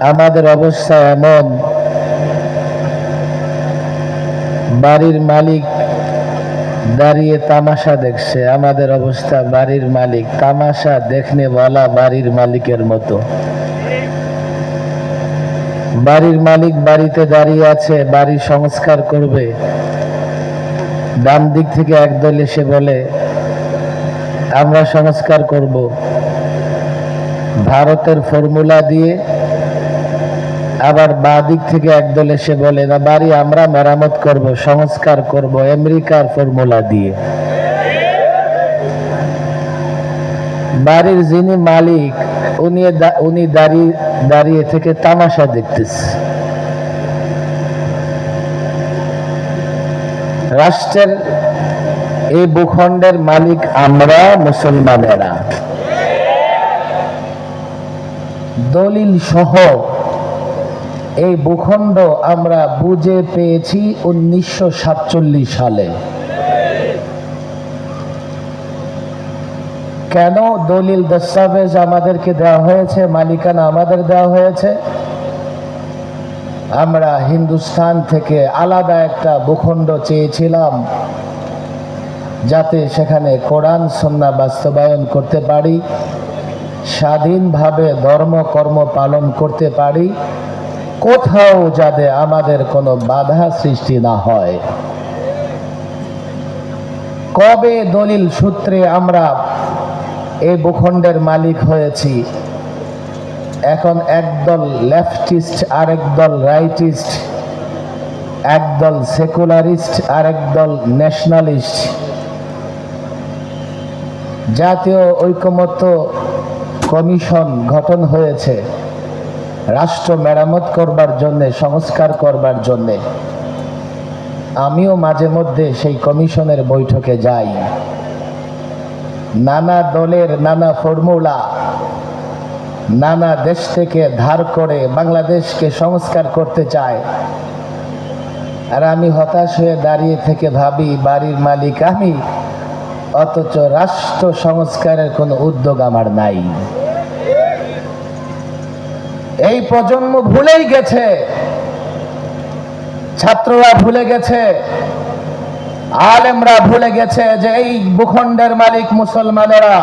আমাদের অবস্থা এমন। বাড়ির মালিক দাঁড়িয়ে তামাশা দেখছে, আমাদের অবস্থা বাড়ির মালিক। তামাশা দেখনে বলা বাড়ির মালিকের মতো। বাড়ির মালিক বাড়িতে দাঁড়িয়ে আছে, বাড়ি সংস্কার করবে। ডান দিক থেকে একদল এসে বলে, আমরা সংস্কার করব। ভারতের ফর্মুলা দিয়ে আবার বা দিক থেকে একদল এসে বলে, না, বাড়ি আমরা মেরামত করব, সংস্কার করব আমেরিকার ফর্মুলা দিয়ে। বাড়ির যিনি মালিক, উনি উনি দাঁড়িয়ে দাঁড়িয়ে থেকে তামাশা দেখতেছে। রাষ্ট্রের এই ভূখণ্ডের মালিক আমরা, মুসলমানেরা। দলিল সহ এই ভূখণ্ড আমরা বুঝে পেয়েছি উনিশশো সাতচল্লিশ সালে। কেন দলিল দস্তাবেজ আমাদেরকে দেওয়া হয়েছে, মালিকানা আমাদের দেওয়া হয়েছে? আমরা হিন্দুস্তান থেকে আলাদা একটা ভূখণ্ড চেয়েছিলাম যাতে সেখানে কোরআন, সন্না বাস্তবায়ন করতে পারি, স্বাধীনভাবে ধর্ম, কর্ম পালন করতে পারি কোথাও যাতে আমাদের কোনো বাধা সৃষ্টি না হয়। কবে দলিল সূত্রে আমরা এই ভূখণ্ডের মালিক হয়েছি? এখন একদল লেফটিস্ট, আরেক দল রাইটিস্ট, একদল সেকুলারিস্ট, আরেক দল ন্যাশনালিস্ট। জাতীয় ঐকমত্য কমিশন গঠন হয়েছে। রাষ্ট্র মেরামত করবার জন্যে, সংস্কার করবার জন্যে। আমিও মাঝে মধ্যে সেই কমিশনের বৈঠকে যাই। নানা দলের নানা ফর্মুলা, নানা দেশ থেকে ধার করে বাংলাদেশকে সংস্কার করতে চায়। আর আমি হতাশ হয়ে দাঁড়িয়ে থেকে ভাবি, বাড়ির মালিক আমি, অথচ রাষ্ট্র সংস্কারের কোনো উদ্যোগ আমার নাই। এই প্রজন্ম ভুলেই গেছে। ছাত্ররা ভুলে গেছে। আলেমরা ভুলে গেছে যে এই ভূখণ্ডের মালিক মুসলমানেরা।